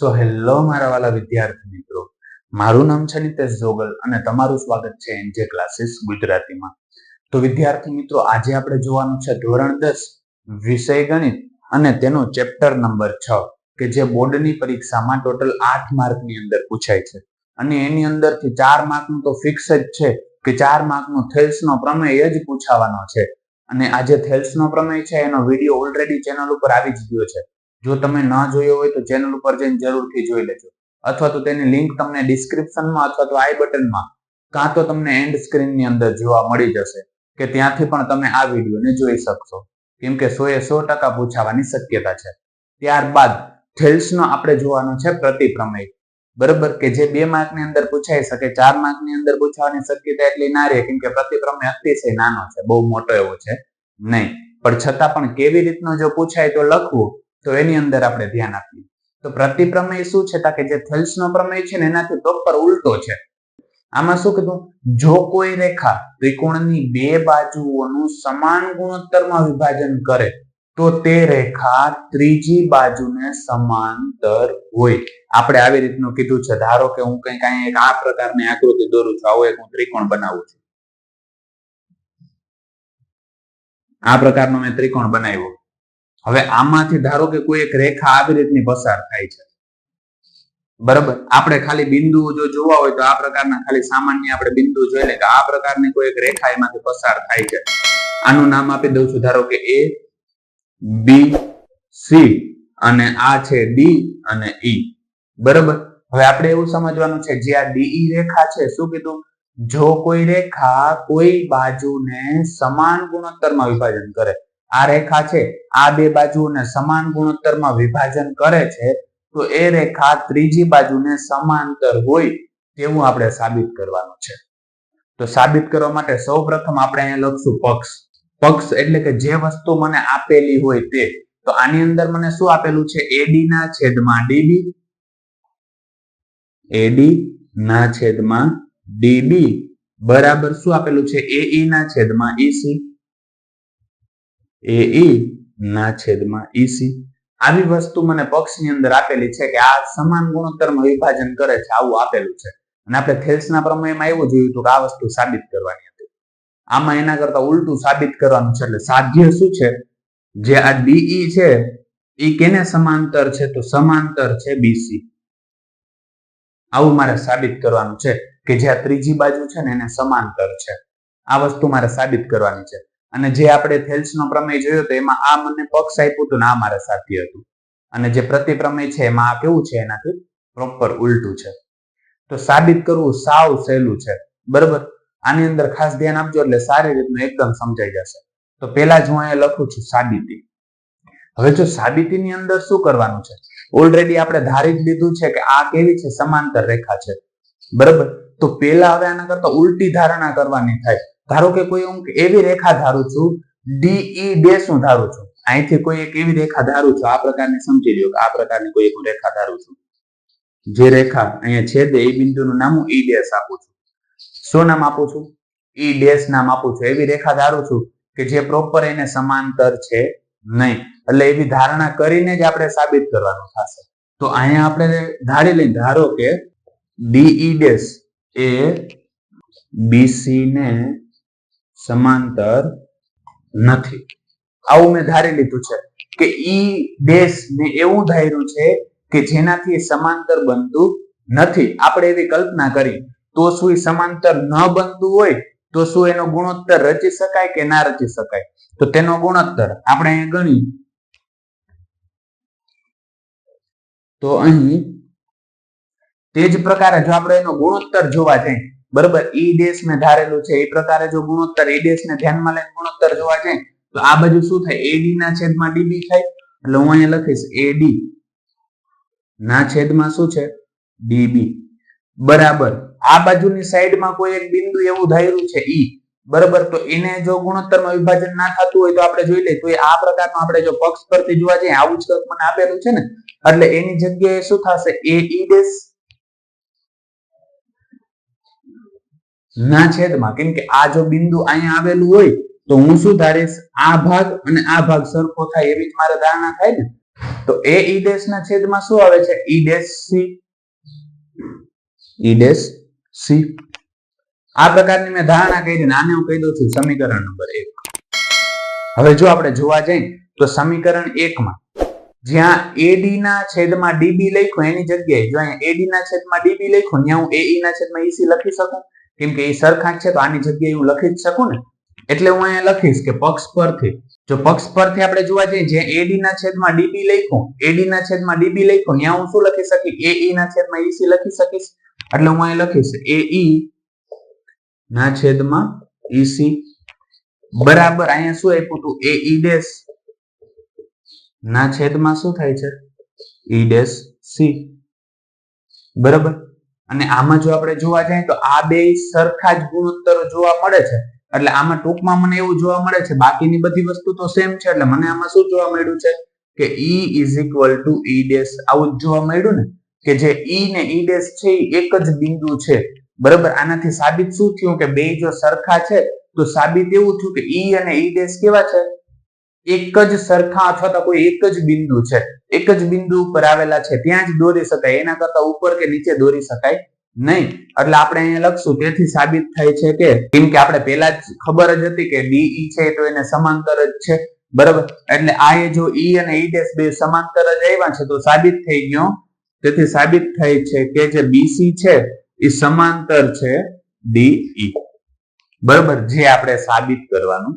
So hello મારા વાલા વિદ્યાર્થી મિત્રો. મારું નામ છે નિતેશ જોગલ અને તમારું સ્વાગત છે એનજે ક્લાસીસ ગુજરાતીમાં. તો વિદ્યાર્થી મિત્રો, આજે આપણે જોવાનું છે ધોરણ દસ, વિષય ગણિત અને તેનો ચેપ્ટર નંબર છ, કે જે બોર્ડની પરીક્ષામાં ટોટલ આઠ માર્કની અંદર પૂછાય છે. અને એની અંદરથી ચાર માર્કનું તો ફિક્સ જ છે કે ચાર માર્કનો થેલ્સનો પ્રમેય જ પૂછાવાનો છે. અને આ જે થેલ્સનો પ્રમેય છે, એનો વીડિયો ઓલરેડી ચેનલ ઉપર આવી જ ગયો છે. જો તમે ન જોયો હોય તો ચેનલ ઉપર જઈને જરૂરથી જોઈ લેજો. અથવા તો તેની લિંક તમને ડિસ્ક્રિપ્શનમાં અથવા તો આઈ બટનમાં કાં તો તમને એન્ડ સ્ક્રીનની અંદર જોવા મળી જશે કે ત્યાંથી પણ તમે આ વિડીયોને જોઈ શકશો. કેમ કે સો એ સો ટકા પૂછાવાની શક્યતા છે. ત્યારબાદ થેલ્સનો આપણે જોવાનો છે પ્રતિપ્રમેય. બરોબર? કે જે બે માર્કની અંદર પૂછાઈ શકે, ચાર માર્કની અંદર પૂછવાની શક્યતા એટલી ના રહે, કેમ કે પ્રતિપ્રમેય અતિશય નાનો છે, બહુ મોટો એવો છે નહીં. પણ છતાં પણ કેવી રીતનો જો પૂછાય તો લખવું તો એની અંદર આપણે ધ્યાન આપીએ. તો પ્રતિપ્રમેય શું છે? કે જે થેલ્સનો પ્રમેય છે ને એનાથી પ્રોપર ઉલટો છે. આમાં શું કીધું? જો કોઈ રેખા ત્રિકોણની બે બાજુઓનું સમાન ગુણોત્તરમાં વિભાજન કરે, તો તે રેખા ત્રીજી બાજુને સમાંતર હોય. આપણે આવી રીતનું કીધું છે. ધારો કે હું કંઈક કઈ એક આ પ્રકારની આકૃતિ દોરું છું. આવો એક હું ત્રિકોણ બનાવું છું. આ પ્રકારનો મેં ત્રિકોણ બનાવ્યો. હવે આમાંથી ધારો કે કોઈ એક રેખા આવી રીતની પસાર થાય છે. બરાબર? આપણે ખાલી બિંદુઓ જો જોવા હોય તો આ પ્રકારના ખાલી સામાન્ય આપણે બિંદુ જોઈ લે કે આ પ્રકારની કોઈ એક રેખા એમાંથી પસાર થાય છે. આનું નામ આપી દઉં છું. ધારો કે એ બી સી અને આ છે ડી અને ઈ બરાબર? હવે આપણે એવું સમજવાનું છે જે આ ડીઈ રેખા છે, શું કીધું? જો કોઈ રેખા કોઈ બાજુને સમાન ગુણોત્તરમાં વિભાજન કરે આ રેખા છે, આ બે બાજુને સમાન ગુણોત્તરમાં વિભાજન કરે છે, તો એ રેખા ત્રીજી બાજુને સમાંતર હોય તેવું આપણે સાબિત કરવાનું છે. તો સાબિત કરવા માટે સૌ પ્રથમ આપણે અહીંયા લખશું પક્ષ. પક્ષ એટલે કે જે વસ્તુ મને આપેલી હોય તે. તો આની અંદર મને શું આપેલું છે? એડી ના છેદમાં ડીબી એડી ના છેદમાં ડીબી બરાબર શું આપેલું છે? એઈ ના છેદમાં ઈસી એઈ ના છેદમાં ઈસી આવી વસ્તુ મને પક્ષની અંદર આપેલી છે કે આ સમાન ગુણોત્તરમાં વિભાજન કરે છે, આવું આપેલું છે. અને આપણે થેલ્સના પ્રમેયમાં એવું જોયું હતું કે આ વસ્તુ સાબિત કરવાની હતી. આમાં એના કરતા ઉલટું સાબિત કરવાનું છે, એટલે સાધ્ય શું છે? જે આ ડીઈ છે એ કેને સમાંતર છે? તો સમાંતર છે બીસી આવું મારે સાબિત કરવાનું છે કે જે આ ત્રીજી બાજુ છે ને એને સમાંતર છે. આ વસ્તુ મારે સાબિત કરવાની છે. અને જે આપણે થેલ્સનો પ્રમેય જોયો તો એમાં આ મને પક્ષ આપ્યું હતું ને આ મારે સાથી હતું. અને જે પ્રતિપ્રમેય છે એમાં આ કેવું છે એનાથી? પ્રોપર ઉલટું છે. તો સાબિત કરવું સાવ સહેલું છે. બરોબર? આની અંદર ખાસ ધ્યાન આપજો એટલે સારી રીતનું એકદમ સમજાઈ જશે. તો પેલા જ હું અહીંયા લખું છું સાબિતી. હવે જો સાબિતીની અંદર શું કરવાનું છે? ઓલરેડી આપણે ધારી જ લીધું છે કે આ કેવી છે? સમાંતર રેખા છે. બરોબર? તો પેલા હવે આના કરતા ઉલટી ધારણા કરવાની થાય. ધારો કે કોઈ હું એવી રેખા ધારું છું ડીઈ ડેશ હું ધારું છું. અહીંથી કોઈ એક એવી રેખા ધારું છું, આ પ્રકારની સમજી લ્યો કે આ પ્રકારની કોઈ એક રેખા ધારું છું. જે રેખા અહીંયા છેદે એ બિંદુનું નામ હું ઈ ડેશ આપું છું. શું નામ આપું છું? ઈ ડેશ નામ આપું છું. એવી રેખા ધારું છું કે જે પ્રોપર એને સમાંતર છે નહીં. એટલે એવી ધારણા કરીને જ આપણે સાબિત કરવાનું થશે. તો અહીંયા આપણે ધારી લઈ ધારો કે ડીઈ ડેશ એ બીસી ને સમાંતર નથી. આવું મેં ધારી લીધું છે કે ઈ દેશ ને એવું ધાર્યું છે કે જેનાથી સમાંતર બનતું નથી. આપણે એવી કલ્પના કરી, તો શું સમાંતર ન બનતું હોય, તો શું એનો ગુણોત્તર રચી શકાય કે ના રચી શકાય? તો તેનો ગુણોત્તર આપણે અહીંયા ગણી તો અહીં તે જ પ્રકારે જો આપણે એનો ગુણોત્તર જોવા જઈએ બરોબર? ઈ ડેશ ને ધારેલું છે. એ પ્રકારે જો ગુણોત્તર એ ડેશ ને ધ્યાનમાં લઈને ગુણોત્તર જોવા જાય, તો આ બાજુ શું થાય? એડી ના છેદમાં ડીબી થાય. એટલે હું અહીંયા લખીશ એડી ના છેદમાં શું છે? ડીબી બરાબર. આ બાજુની સાઈડમાં કોઈ એક બિંદુ એવું ધાર્યું છે, ઈ. બરાબર? તો એને જો ગુણોત્તરમાં વિભાજન ના થતું હોય તો આપણે જોઈ લઈએ. તો આ પ્રકારનો આપણે જો પક્ષ પરથી જોવા જઈએ, આવું જ મને આપેલું છે ને. એટલે એની જગ્યાએ શું થશે? એ ઈ ડેશ ના છેદમાં. કેમ કે આ જો બિંદુ અહીંયા આવેલું હોય, તો હું શું ધારીશ? આ ભાગ અને આ ભાગ સરખો થાય એવી જ મારે ધારણા થાય ને? તો એ ઈ ડેશ ના છેદમાં શું આવે છે? E dash C. E dash C. આ પ્રકારની મેં ધારણા કરી આને હું કહી દઉં છું સમીકરણ નંબર એક. હવે જો આપણે જોવા જઈએ, તો સમીકરણ એકમાં જ્યાં એડી ના છેદમાં ડીબી લખ્યું, એની જગ્યાએ જો અહીંયા એડી ના છેદમાં ડીબી લખ્યું, ત્યાં હું એઈ ના છેદમાં ઈસી લખી શકું? કેમ કે એ સરખા જ છે, તો આની જગ્યાએ હું લખી જ શકું ને? એટલે હું અહીંયા લખીશ કે પક્ષ પરથી. જો પક્ષ પરથી આપણે જોવા જઈએ, જ્યાં એડી ના છેદમાં ડીબી લખ્યું એડી ના છેદમાં ડીબી લખ્યું, ત્યાં હું શું લખી શકી એઈ ના છેદમાં ઈસી લખી શકીશ. એટલે હું અહીંયા લખીશ એઈ ના છેદમાં ઈસી બરાબર, અહીંયા શું આપ્યું હતું? એ ઈ ડેશ ના છેદમાં શું થાય છે? ઈ ડેશ સી બરાબર? અને આમાં જો આપણે જોવા જઈએ તો આ બે સરખા જ ગુણોત્તરો જોવા મળે છે. એટલે આમાં ટૂંકમાં મને એવું જોવા મળે છે, બાકીની બધી વસ્તુ તો સેમ છે, એટલે મને આમાં શું જોવા મળ્યું છે? કે E is equal to E dash આવું જ જોવા મળ્યું ને? કે જે ઈ ને ઈ ડેશ છે એ એક જ બિંદુ છે. બરાબર? આનાથી સાબિત શું થયું? કે બે જો સરખા છે, તો સાબિત એવું થયું કે ઈ અને ઈ ડેશ કેવા છે? એક જ સરખા અથવા તો કોઈ એક જ બિંદુ છે. એક જ બિંદુ ઉપર આવેલા છે. ત્યાં જ દોરી શકાય. એના કરતા ઉપર કે નીચે દોરી શકાય નહીં. એટલે આપણે અહીંયા લખશું. તેથી સાબિત થાય છે કે કેમ કે આપણે પહેલા જ ખબર જ હતી કે ડીઈ છે તો એને સમાંતર જ છે. બરાબર? એટલે આ એ જો ઈ અને ઈ ડેશ બે સમાંતર જ આવ્યા છે તો સાબિત થઈ ગયો. તેથી સાબિત થાય છે કે જે બીસી છે એ સમાંતર છે ડીઈ બરાબર? જે આપણે સાબિત કરવાનું